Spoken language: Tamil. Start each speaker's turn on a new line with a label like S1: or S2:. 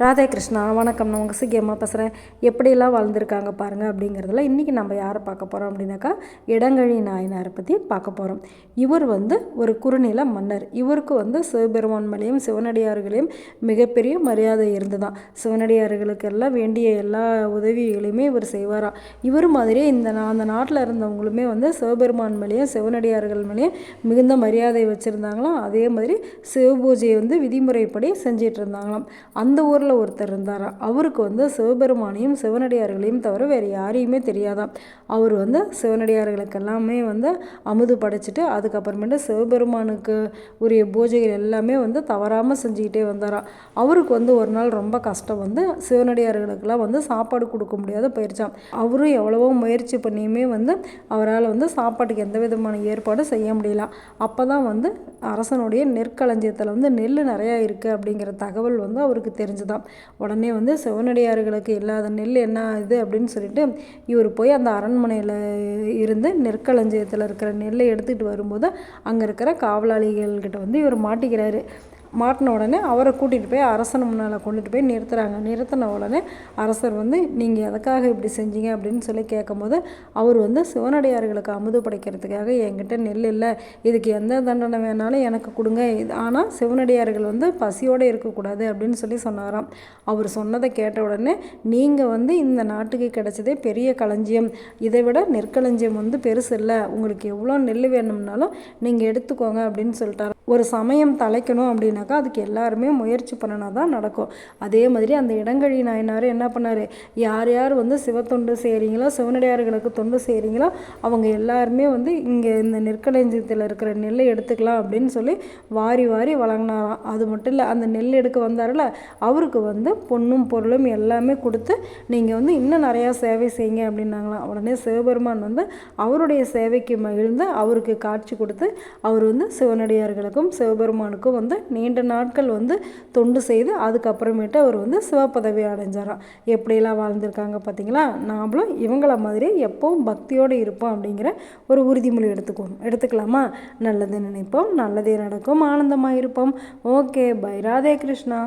S1: ராதே கிருஷ்ணா வணக்கம். நான் உங்கள் சிக்கியம்மா பேசுகிறேன் எப்படியெல்லாம் வாழ்ந்திருக்காங்க பாருங்கள் அப்படிங்கிறதுல இன்றைக்கி நம்ம யாரை பார்க்க போகிறோம் அப்படின்னாக்கா இடங்கழி நாயனாரை பற்றி பார்க்க போகிறோம் இவர் வந்து ஒரு குறுநில மன்னர். இவருக்கு வந்து சிவபெருமான் மேலேயும் சிவனடியார்களையும் மிகப்பெரிய மரியாதை இருந்துதான். சிவனடியார்களுக்கு எல்லாம் வேண்டிய எல்லா உதவிகளையுமே இவர் செய்வாராம் இவர் மாதிரியே இந்த அந்த நாட்டில் இருந்தவங்களுமே வந்து சிவபெருமான் மேலேயும் சிவனடியார்கள் மேலேயும் மிகுந்த மரியாதை வச்சுருந்தாங்களாம். அதே மாதிரி சிவ பூஜையை வந்து விதிமுறைப்படி செஞ்சிட்டு இருந்தாங்களாம். அந்த ஊரில் ஊரில் ஒருத்தர் இருந்தார்? அவருக்கு வந்து சிவபெருமானையும் சிவனடியார்களையும் தவிர வேறு யாரையுமே தெரியாதான் அவர் வந்து சிவனடியார்களுக்கு எல்லாமே வந்து அமுது படைச்சிட்டு அதுக்கப்புறமேட்டு சிவபெருமானுக்கு உரிய பூஜைகள் எல்லாமே வந்து தவறாமல் செஞ்சுக்கிட்டே வந்தாராம் அவருக்கு வந்து ஒரு நாள் ரொம்ப கஷ்டம். வந்து சிவனடியார்களுக்கெல்லாம் வந்து சாப்பாடு கொடுக்க முடியாத போயிடுச்சான் அவரும் எவ்வளவோ முயற்சி பண்ணியுமே வந்து அவரால் வந்து சாப்பாட்டுக்கு எந்த விதமான ஏற்பாடும் செய்ய முடியல. அப்போ தான் வந்து அரசனுடைய நெற்களஞ்சியத்தில் வந்து நெல் நிறையா இருக்குது அப்படிங்கிற தகவல் வந்து அவருக்கு தெரிஞ்சுதான் தான் உடனே வந்து சிவனடியார்களுக்கு இல்லாத நெல் என்ன இது அப்படின்னு சொல்லிட்டு இவர் போய் அந்த அரண்மனையில் இருந்து நெற்களஞ்சியத்தில் இருக்கிற நெல்லை எடுத்துகிட்டு வரும்போது அங்கே இருக்கிற காவலாளிகள்கிட்ட வந்து இவர் மாட்டிக்கிறாரு. மாட்டின உடனே அவரை கூட்டிகிட்டு போய் அரசன் முன்னால் கொண்டுட்டு போய் நிறுத்துகிறாங்க நிறுத்தின உடனே அரசர் வந்து நீங்கள் எதுக்காக இப்படி செஞ்சீங்க? அப்படின்னு சொல்லி கேட்கும்போது அவர் வந்து சிவனடியார்களுக்கு அமுது படைக்கிறதுக்காக என்கிட்ட நெல் இல்லை. இதுக்கு எந்த தண்டனை வேணாலும் எனக்கு கொடுங்க. இது ஆனால் சிவனடியார்கள் வந்து பசியோடு இருக்கக்கூடாது அப்படின்னு சொல்லி சொன்னாராம். அவர் சொன்னதை கேட்ட உடனே நீங்கள் வந்து இந்த நாட்டுக்கு கிடைச்சதே பெரிய களஞ்சியம். இதை விட நெற்களஞ்சியம் வந்து பெருசு இல்லை. உங்களுக்கு எவ்வளோ நெல் வேணும்னாலும் நீங்கள் எடுத்துக்கோங்க அப்படின்னு சொல்லிட்டார் ஒரு சமயம் தலைக்கணும் அப்படின்னாக்கா அதுக்கு எல்லாருமே முயற்சி பண்ணினா தான் நடக்கும். அதே மாதிரி அந்த இடங்கழி நாயனார் என்ன பண்ணார்? யார் யார் வந்து சிவத்தொண்டு செய்கிறீங்களோ சிவனடியார்களுக்கு தொண்டு செய்கிறீங்களோ அவங்க எல்லாருமே வந்து இங்கே இந்த நெற்களஞ்சியத்தில் இருக்கிற நெல்லை எடுத்துக்கலாம் அப்படின்னு சொல்லி வாரி வாரி வழங்கினாராம். அது மட்டும் இல்லை அந்த நெல் எடுக்க வந்தார்ல அவருக்கு வந்து பொண்ணும் பொருளும் எல்லாமே கொடுத்து நீங்கள் வந்து இன்னும் நிறையா சேவை செய்யுங்க அப்படின்னாங்களாம். உடனே சிவபெருமான் வந்து அவருடைய சேவைக்கு மகிழ்ந்து அவருக்கு காட்சி கொடுத்து அவர் வந்து சிவனடியார்களுக்கு சிவபெருமானுக்கும் சிவபெருமானுக்கும் வந்து நீண்ட நாட்கள் வந்து தொண்டு செய்து அதுக்கப்புறமேட்டு அவர் வந்து சிவப்பதவி அடைஞ்சாராம். எப்படியெல்லாம் வாழ்ந்திருக்காங்க பார்த்தீங்களா? நாமளும் இவங்கள மாதிரி எப்போவும் பக்தியோடு இருப்போம் அப்படிங்கிற ஒரு உறுதிமொழி எடுத்துக்குவோம். எடுத்துக்கலாமா? நல்லது நினைப்போம் நல்லதே நடக்கும் ஆனந்தமாக இருப்போம் ஓகே பை ராதே கிருஷ்ணா.